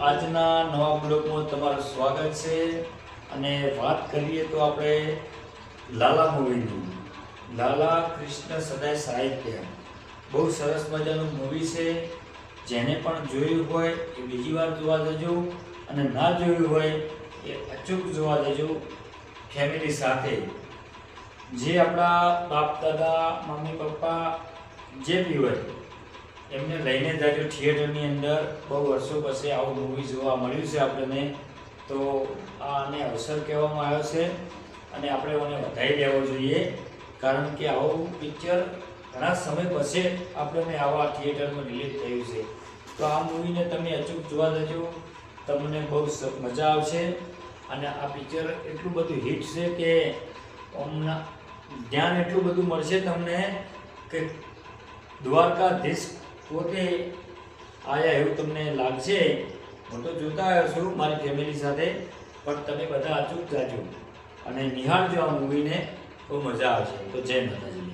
આજના નવા બ્લોગમાં તમારું સ્વાગત છે. અને વાત કરીએ તો આપણે લાલા મૂવીની. લાલા કૃષ્ણ સદાય સાહિત્ય. બહુ સરસ મજાનું મૂવી છે. જેને પણ જોયું હોય એ બીજી વાર જોવા જજો. અને ના જોયું હોય એ અચૂક જોવા જજો ફેમિલી સાથે. જે આપણા બાપ દાદા, મમ્મી, પપ્પા જે બી હોય એમને લઈને જાજો થિયેટરની અંદર બહુ વર્ષો પછી આવું મૂવી જોવા મળ્યું છે આપણને. તો આને અવસર કહેવામાં આવ્યો છે અને આપણે એને વધારી લેવો જોઈએ. કારણ કે આવું પિક્ચર ઘણા સમય પછી આપણને આવા થિયેટરમાં રિલીઝ થયું છે. તો આ મૂવીને તમે અચૂક જોવા જજો. તમને બહુ મજા આવશે. અને આ પિક્ચર એટલું બધું હિટ છે કે હમણાં ધ્યાન એટલું બધું મળશે તમને કે દ્વારકાધીશ પોતે આયા એવું તમને લાગશે? હું તો જોતા આવ્યો છું મારી ફેમિલી સાથે, પણ તમે બધા અચૂક જાજો. અને નિહાળજો આ મૂવીને બહુ મજા આવશે. તો જય માતાજી.